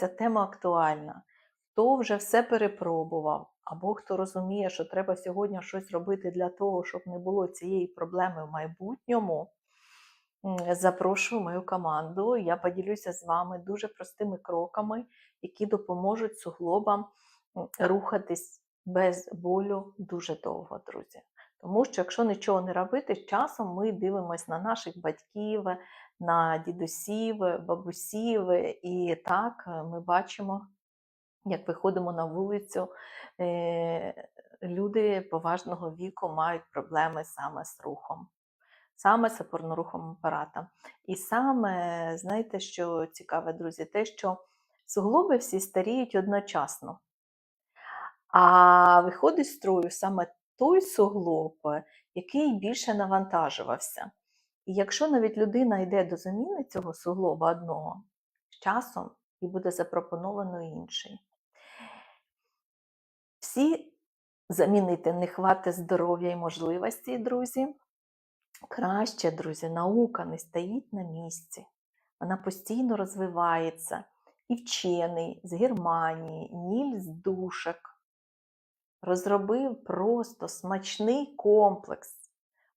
ця тема актуальна, хто вже все перепробував, або хто розуміє, що треба сьогодні щось робити для того, щоб не було цієї проблеми в майбутньому, запрошую мою команду. Я поділюся з вами дуже простими кроками, які допоможуть суглобам рухатись без болю дуже довго, друзі. Тому що якщо нічого не робити, часом ми дивимося на наших батьків, на дідусів, бабусів, і так е, ми бачимо, як виходимо на вулицю, е, люди поважного віку мають проблеми саме з рухом, саме з опорно-руховим апаратом. І саме, знаєте, що цікаве, друзі, те, що суглоби всі старіють одночасно. А виходить з строю саме той суглоб, який більше навантажувався. І якщо навіть людина йде до заміни цього суглоба одного, з часом і буде запропоновано інший. Всі замінити не хватить здоров'я і можливості, друзі. Краще, друзі, наука не стоїть на місці. Вона постійно розвивається. І вчений з Германії Нільс Душек розробив просто смачний комплекс.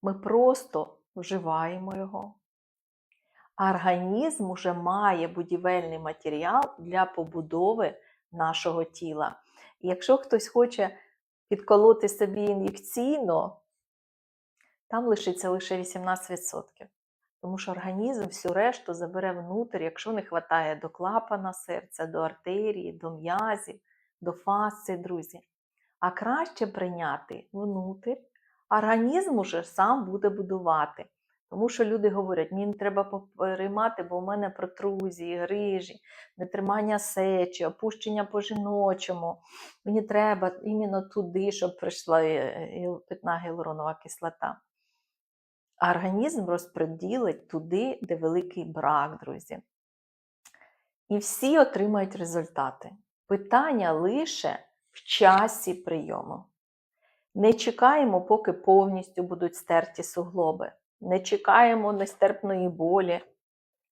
Ми просто вживаємо його. Організм уже має будівельний матеріал для побудови нашого тіла. І якщо хтось хоче підколоти собі ін'єкційно, там лишиться лише 18%. Тому що організм всю решту забере внутрь, якщо не вистачає до клапана серця, до артерії, до м'язів, до фасци, друзі. А краще прийняти внутрь, організм уже сам буде будувати. Тому що люди говорять, мені треба переймати, бо у мене протрузії, грижі, нетримання сечі, опущення по жіночому. Мені треба іменно туди, щоб прийшла е, питна гіалуронова кислота. Організм розподілить туди, де великий брак, друзі. І всі отримають результати. Питання лише в часі прийому. Не чекаємо, поки повністю будуть стерті суглоби. Не чекаємо нестерпної болі,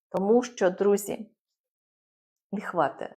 тому що, друзі, не хватить